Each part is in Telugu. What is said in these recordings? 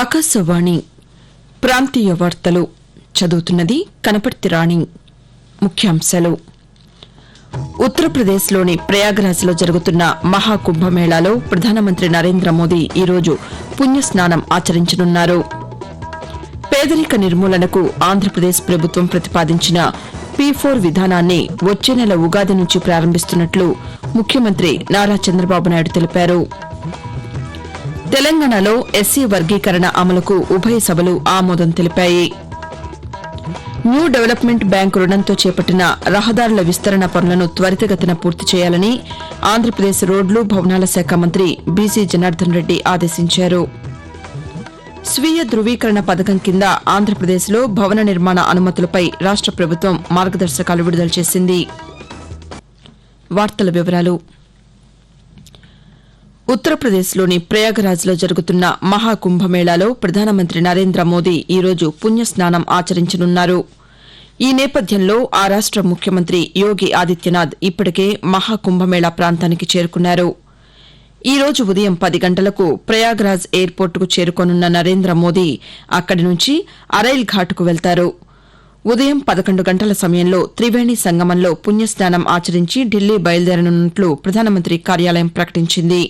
ఆకాశవాణి ప్రాంతీయ వార్తలు చదువుతున్నది కనపర్తి రాణి. ముఖ్యాంశాలు. ఉత్తరప్రదేశ్లోని ప్రయాగ్రాజ్లో జరుగుతున్న మహాకుంభమేళాలో ప్రధానమంత్రి నరేంద్ర మోదీ ఈరోజు పుణ్యస్నానం ఆచరించనున్నారు. పేదరిక నిర్మూలనకు ఆంధ్రప్రదేశ్ ప్రభుత్వం ప్రతిపాదించిన పీ ఫోర్ విధానాన్ని వచ్చే నెల ఉగాది నుంచి ప్రారంభిస్తున్నట్లు ముఖ్యమంత్రి నారా చంద్రబాబు నాయుడు తెలిపారు. తెలంగాణలో ఎస్సీ వర్గీకరణ అమలుకు ఉభయ సభలు ఆమోదం తెలిపాయి. న్యూ డెవలప్మెంట్ బ్యాంకు రుణంతో చేపట్టిన రహదారుల విస్తరణ పనులను త్వరితగతిన పూర్తి చేయాలని ఆంధ్రప్రదేశ్ రోడ్లు భవనాల శాఖ మంత్రి బీసీ జనార్దన్ రెడ్డి ఆదేశించారు. స్వీయ ధృవీకరణ పథకం కింద ఆంధ్రప్రదేశ్లో భవన నిర్మాణ అనుమతులపై రాష్ట ప్రభుత్వం మార్గదర్శకాలు విడుదల చేసింది. వార్తల వివరాలు ఉత్తరప్రదేశ్లోని ప్రయాగరాజ్లో జరుగుతున్న మహాకుంభమేళాలో ప్రధానమంత్రి నరేంద్ర మోదీ ఈరోజు పుణ్యస్నానం ఆచరించనున్నారు. ఈ నేపథ్యంలో ఆ రాష్ట ముఖ్యమంత్రి యోగి ఆదిత్యనాథ్ ఇప్పటికే మహాకుంభమేళా ప్రాంతానికి చేరుకున్నారు. ఈ రోజు ఉదయం పది గంటలకు ప్రయాగ్రాజ్ ఎయిర్పోర్టుకు చేరుకోనున్న నరేంద్ర మోదీ అక్కడి నుంచి అరైల్ ఘాట్కు వెళ్తారు. ఉదయం పదకొండు గంటల సమయంలో త్రివేణి సంగమంలో పుణ్యస్నానం ఆచరించి ఢిల్లీ బయలుదేరనున్నట్లు ప్రధానమంత్రి కార్యాలయం ప్రకటించింది.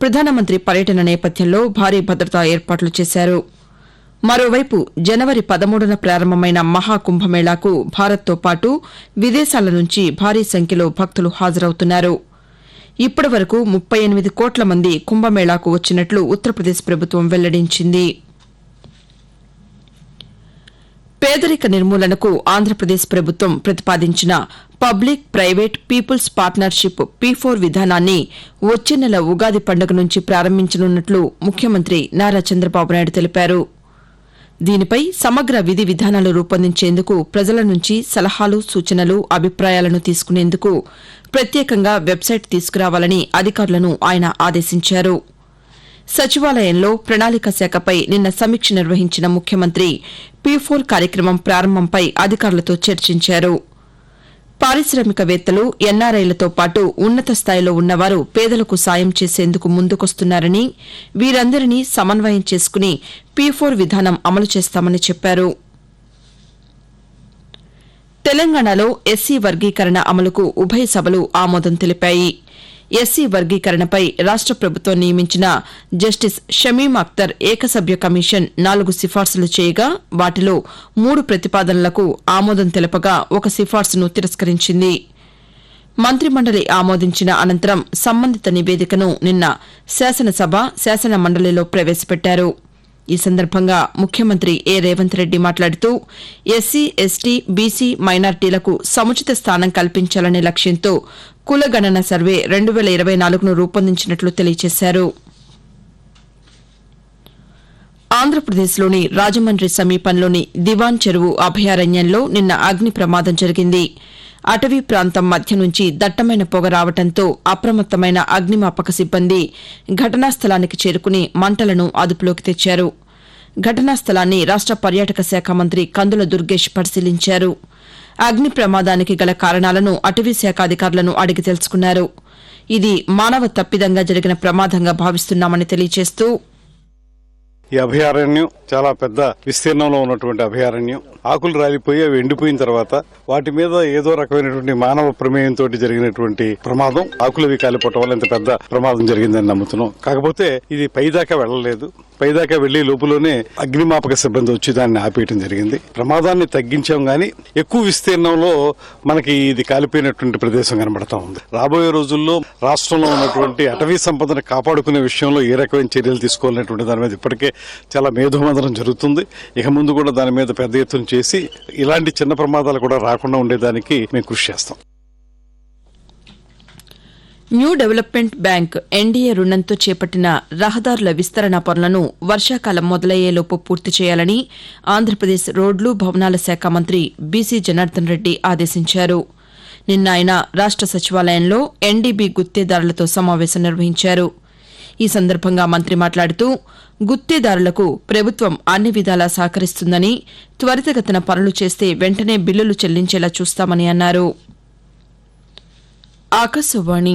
ప్రధానమంత్రి పర్యటన నేపథ్యంలో భారీ భద్రతా ఏర్పాట్లు చేశారు. మరోవైపు జనవరి పదమూడున ప్రారంభమైన మహాకుంభమేళాకు భారత్తో పాటు విదేశాల నుంచి భారీ సంఖ్యలో భక్తులు హాజరవుతున్నారు. ఇప్పటి వరకు ముప్పై ఎనిమిది కోట్ల మంది కుంభమేళాకు వచ్చినట్లు ఉత్తరప్రదేశ్ ప్రభుత్వం వెల్లడించింది. పేదరిక నిర్మూలనకు ఆంధ్రప్రదేశ్ ప్రభుత్వం ప్రతిపాదించిన public private people's partnership P four విధానాన్ని వచ్చే నెల ఉగాది పండుగ నుంచి ప్రారంభించనున్నట్లు ముఖ్యమంత్రి నారా చంద్రబాబు నాయుడు తెలిపారు. దీనిపై సమగ్ర విధి విధానాలు రూపొందించేందుకు ప్రజల నుంచి సలహాలు సూచనలు అభిప్రాయాలను తీసుకునేందుకు ప్రత్యేకంగా వెబ్సైట్ తీసుకురావాలని అధికారులను ఆయన ఆదేశించారు. సచివాలయంలో ప్రణాళిక శాఖపై నిన్న సమీక్ష నిర్వహించిన ముఖ్యమంత్రి పీ ఫోర్ కార్యక్రమం ప్రారంభంపై అధికారులతో చర్చించారు. పారిశ్రామికవేత్తలు ఎన్ఆర్ఐలతో పాటు ఉన్నత స్థాయిలో ఉన్నవారు పేదలకు సాయం చేసేందుకు ముందుకొస్తున్నారని వీరందరినీ సమన్వయం చేసుకుని పీ ఫోర్ విధానం అమలు చేస్తామని చెప్పారు. తెలంగాణలో ఎస్సీ వర్గీకరణ అమలుకు ఉభయ సభలు ఆమోదం తెలిపాయి. ఎస్సీ వర్గీకరణపై రాష్ట ప్రభుత్వం నియమించిన జస్టిస్ షమీం అఖ్తర్ ఏకసభ్య కమిషన్ నాలుగు సిఫార్సులు చేయగా వాటిలో మూడు ప్రతిపాదనలకు ఆమోదం తెలపగా ఒక సిఫార్సును తిరస్కరించింది. మంత్రిమండలి ఆమోదించిన అనంతరం సంబంధిత నివేదికను నిన్న శాసనసభ శాసన మండలిలో ప్రవేశపెట్టారు. ఈ సందర్భంగా ముఖ్యమంత్రి ఏ రేవంత్ రెడ్డి మాట్లాడుతూ ఎస్సీ ఎస్టీ బీసీ మైనార్టీలకు సముచిత స్థానం కల్పించాలనే లక్ష్యంతో కులగణన సర్వే రెండు వేల ఇరవై నాలుగును రూపొందించినట్లు తెలియజేశారు. ఆంధ్రప్రదేశ్లోని రాజమండ్రి సమీపంలోని దివాన్ చెరువు అభయారణ్యంలో నిన్న అగ్ని ప్రమాదం జరిగింది. అటవీ ప్రాంతం మధ్య నుంచి దట్టమైన పొగ రావడంతో అప్రమత్తమైన అగ్నిమాపక సిబ్బంది ఘటనా స్థలానికి చేరుకుని మంటలను అదుపులోకి తెచ్చారు. ఘటనా స్థలాన్ని రాష్ట పర్యాటక శాఖ మంత్రి కందుల దుర్గేష్ పరిశీలించారు. అగ్ని ప్రమాదానికి గల కారణాలను అటవీ శాఖ అధికారులను అడిగి తెలుసుకున్నారు. ఇది మానవ తప్పిదంగా జరిగిన ప్రమాదంగా భావిస్తున్నామని తెలియజేస్తూ ఈ అభయారణ్యం చాలా పెద్ద విస్తీర్ణంలో ఉన్నటువంటి అభయారణ్యం. ఆకులు రాలిపోయి అవి ఎండిపోయిన తర్వాత వాటి మీద ఏదో రకమైనటువంటి మానవ ప్రమేయంతో జరిగినటువంటి ప్రమాదం. ఆకులు అవి కాలిపోవటం వల్ల ఇంత పెద్ద ప్రమాదం జరిగిందని నమ్ముతున్నాం. కాకపోతే ఇది పైదాకా వెళ్ళలేదు. పైదాకా వెళ్ళే లోపలనే అగ్నిమాపక సిబ్బంది వచ్చి దాన్ని ఆపేయటం జరిగింది. ప్రమాదాన్ని తగ్గించాం గాని ఎక్కువ విస్తీర్ణంలో మనకి ఇది కాలిపోయినటువంటి ప్రదేశం కనబడతా ఉంది. రాబోయే రోజుల్లో రాష్ట్రంలో ఉన్నటువంటి అటవీ సంపదను కాపాడుకునే విషయంలో ఏ రకమైన చర్యలు తీసుకోవాలనేటువంటి దాని మీద ఇప్పటికే చాలా మేధోమందనం జరుగుతుంది. ఇక ముందు కూడా దాని మీద పెద్ద ఎత్తున చేసి ఇలాంటి చిన్న ప్రమాదాలు కూడా రాకుండా ఉండేదానికి మేము కృషి చేస్తాం. న్యూ డెవలప్మెంట్ బ్యాంక్ ఎన్డీఏ రుణంతో చేపట్టిన రహదారుల విస్తరణ పనులను వర్షాకాలం మొదలయ్యేలోపు పూర్తి చేయాలని ఆంధ్రప్రదేశ్ రోడ్లు భవనాల శాఖ మంత్రి బీసీ జనార్దన్ రెడ్డి ఆదేశించారు. నిన్న ఆయన రాష్ట సచివాలయంలో ఎన్డీబీ గుత్తేదారులతో సమావేశం నిర్వహించారు. ఈ సందర్భంగా మంత్రి మాట్లాడుతూ గుత్తేదారులకు ప్రభుత్వం అన్ని విధాలా సహకరిస్తుందని త్వరితగతిన పనులు చేస్తే వెంటనే బిల్లులు చెల్లించేలా చూస్తామని అన్నారు. ఆకాశవాణి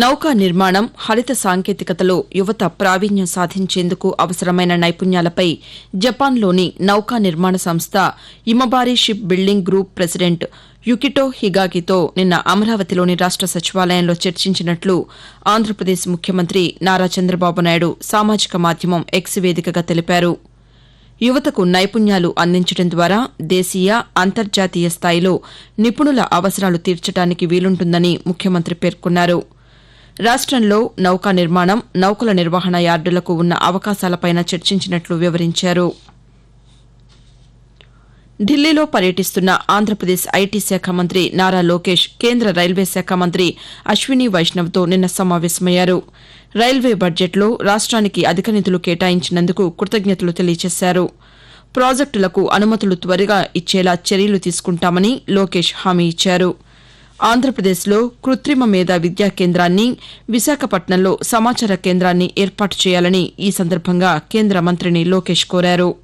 నౌకా నిర్మాణం హరిత సాంకేతికతలో యువత ప్రావీణ్యం సాధించేందుకు అవసరమైన నైపుణ్యాలపై జపాన్లోని నౌకా నిర్మాణ సంస్థ Imabari ship building group president Yukito హిగాకితో నిన్న అమరావతిలోని రాష్ట సచివాలయంలో చర్చించినట్లు ఆంధ్రప్రదేశ్ ముఖ్యమంత్రి నారా చంద్రబాబు నాయుడు సామాజిక మాధ్యమం ఎక్స్ వేదికగా తెలిపారు. యువతకు నైపుణ్యాలు అందించడం ద్వారా దేశీయ అంతర్జాతీయ స్థాయిలో నిపుణుల అవసరాలు తీర్చడానికి వీలుంటుందని ముఖ్యమంత్రి పేర్కొన్నారు. రాష్టంలో నౌకా నిర్మాణం నౌకల నిర్వహణ యార్డులకు ఉన్న అవకాశాలపైన చర్చించినట్లు వివరించారు. ఢిల్లీలో పర్యటిస్తున్న ఆంధ్రప్రదేశ్ ఐటీ శాఖ మంత్రి నారా లోకేష్ కేంద్ర రైల్వే శాఖ మంత్రి అశ్విని వైష్ణవ్తో నిన్న సమావేశమయ్యారు. రైల్వే బడ్జెట్లో రాష్ట్రానికి అధిక నిధులు కేటాయించినందుకు కృతజ్ఞతలు తెలియజేశారు. ప్రాజెక్టులకు అనుమతులు త్వరగా ఇచ్చేలా చర్యలు తీసుకుంటామని లోకేష్ హామీ ఇచ్చారు. ఆంధ్రప్రదేశ్లో కృత్రిమ మేధ విద్యా కేంద్రాన్ని విశాఖపట్నంలో సమాచార కేంద్రాన్ని ఏర్పాటు చేయాలని ఈ సందర్భంగా కేంద్ర మంత్రిని లోకేష్ కోరారు.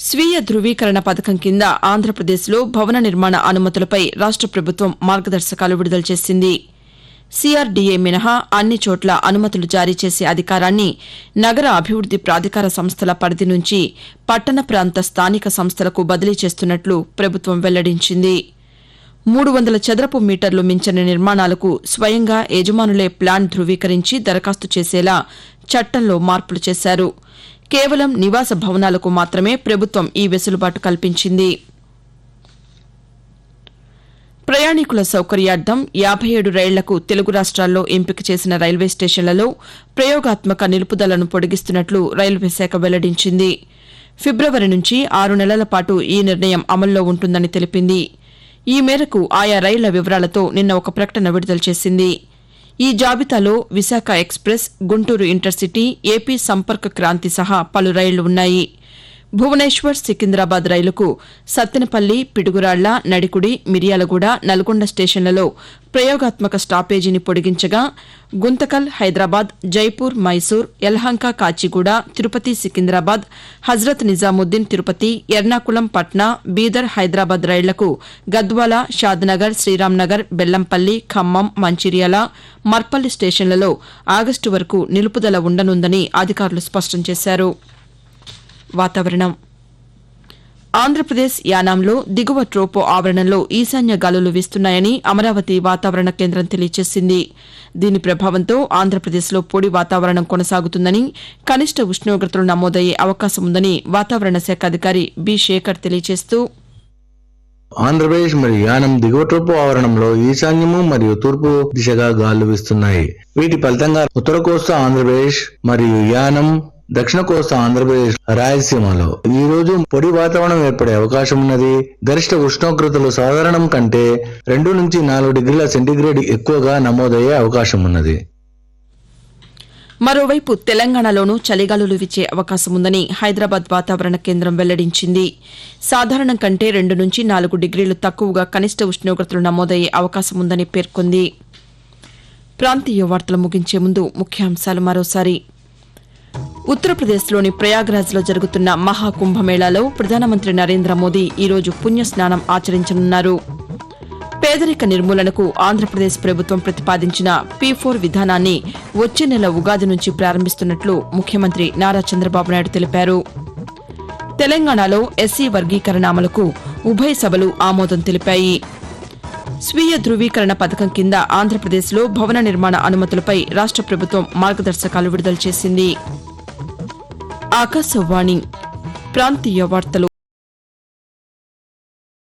స్వీయ ధృవీకరణ పథకం కింద ఆంధ్రప్రదేశ్లో భవన నిర్మాణ అనుమతులపై రాష్ట ప్రభుత్వం మార్గదర్శకాలు విడుదల చేసింది. సీఆర్డీఏ మినహా అన్ని చోట్ల అనుమతులు జారీ చేసే అధికారాన్ని నగర అభివృద్ది ప్రాధికార సంస్థల పరిధి నుంచి పట్టణ ప్రాంత స్థానిక సంస్థలకు బదిలీ చేస్తున్నట్లు ప్రభుత్వం వెల్లడించింది. మూడు వందల చదరపు మీటర్లు మించిన నిర్మాణాలకు స్వయంగా యజమానులే ప్లాన్ ధృవీకరించి దరఖాస్తు చేసేలా చట్టంలో మార్పులు చేశారు. కేవలం నివాస భవనాలకు మాత్రమే ప్రభుత్వం ఈ వెసులుబాటు కల్పించింది. ప్రయాణికుల సౌకర్యార్థం యాభై ఏడు రైళ్ళకు తెలుగు రాష్ట్రాల్లో ఎంపిక చేసిన రైల్వే స్టేషన్లలో ప్రయోగాత్మక నిలుపుదలను పొడిగిస్తున్నట్లు రైల్వే శాఖ వెల్లడించింది. ఫిబ్రవరి నుంచి ఆరు నెలల పాటు ఈ నిర్ణయం అమల్లో ఉంటుందని తెలిపింది. ఈ మేరకు ఆయా రైళ్ళ వివరాలతో నిన్న ఒక ప్రకటన విడుదల చేసింది. ఈ జాబితాలో Visakha express Guntur intercity AP Sampark Kranti సహా పలు రైళ్ళు ఉన్నాయి. భువనేశ్వర్ సికింద్రాబాద్ రైలుకు సత్తెనపల్లి పిడుగురాళ్ళ నడికుడి మిర్యాలగూడ నల్గొండ స్టేషన్లలో ప్రయోగాత్మక స్టాపేజీని పొడిగించగా గుంతకల్ హైదరాబాద్ జైపూర్ మైసూర్ యలహంక కాచిగూడ తిరుపతి సికింద్రాబాద్ హజ్రత్ నిజాముద్దీన్ తిరుపతి ఎర్నాకుళం పట్నా బీదర్ హైదరాబాద్ రైళ్ళకు గద్వాల షాద్నగర్ శ్రీరాంనగర్ బెల్లంపల్లి ఖమ్మం మంచిర్యాల మర్పల్లి స్టేషన్లలో ఆగస్టు వరకు నిలుపుదల ఉండనుందని అధికారులు స్పష్టం చేశారు. వాతావరణం. ఆంధ్రప్రదేశ్ యానాంలో దిగువ ట్రోపో ఆవరణంలో ఈశాన్య గాలులు వీస్తున్నాయని అమరావతి వాతావరణ కేంద్రం తెలియజేసింది దీని ప్రభావంతో ఆంధ్రప్రదేశ్లో పొడి వాతావరణం కొనసాగుతుందని కనిష్ట ఉష్ణోగ్రతలు నమోదయ్యే అవకాశం ఉందని వాతావరణ శాఖ అధికారి బి. శేఖర్ తెలియజేస్తూ ఆంధ్రప్రదేశ్ మరియు యానం దిగువ ట్రోపు ఆవరణంలో ఈశాన్యము మరియు తూర్పు దిశగా గాలులు వీస్తున్నాయి. వీటి ఫలితంగా ఉత్తర కోస్తా ఆంధ్రప్రదేశ్ మరియు యానం దక్షిణ కోస్తా ఆంధ్రప్రదేశ్ రాయలసీమలో ఈ రోజు పొడి వాతావరణం ఏర్పడే అవకాశం ఉన్నది. గరిష్ట ఉష్ణోగ్రతలు సాధారణం కంటే రెండు నుంచి నాలుగు డిగ్రీల సెంటీగ్రేడ్ ఎక్కువగా నమోదయ్యే అవకాశం ఉన్నది. మరోవైపు తెలంగాణలోనూ చలిగాలులు విచ్చే అవకాశం ఉందని హైదరాబాద్ వాతావరణ కేంద్రం వెల్లడించింది. సాధారణం కంటే రెండు నుంచి నాలుగు డిగ్రీలు తక్కువగా కనిష్ట ఉష్ణోగ్రతలు నమోదయ్యే అవకాశం ఉందని పేర్కొంది. ప్రాంతీయ వార్తలు ముగించే ముందు ముఖ్యాంశాలు మరోసారి. ఉత్తరప్రదేశ్లోని ప్రయాగ్రాజ్లో జరుగుతున్న మహాకుంభమేళాలో ప్రధానమంత్రి నరేంద్ర మోదీ ఈరోజు పుణ్యస్నానం ఆచరించనున్నారు. పేదరిక నిర్మూలనకు ఆంధ్రప్రదేశ్ ప్రభుత్వం ప్రతిపాదించిన పీ ఫోర్ విధానాన్ని వచ్చే నెల ఉగాది నుంచి ప్రారంభిస్తున్నట్లు ముఖ్యమంత్రి నారా చంద్రబాబు నాయుడు తెలిపారు. తెలంగాణలో ఎస్సీ వర్గీకరణ అమలుకు ఉభయ సభలు ఆమోదం తెలిపాయి. స్వీయ ధృవీకరణ పథకం కింద ఆంధ్రప్రదేశ్లో భవన నిర్మాణ అనుమతులపై రాష్ట ప్రభుత్వం మార్గదర్శకాలు విడుదల చేసింది. ఆకాశవాణి ప్రాంతీయ వార్తలు.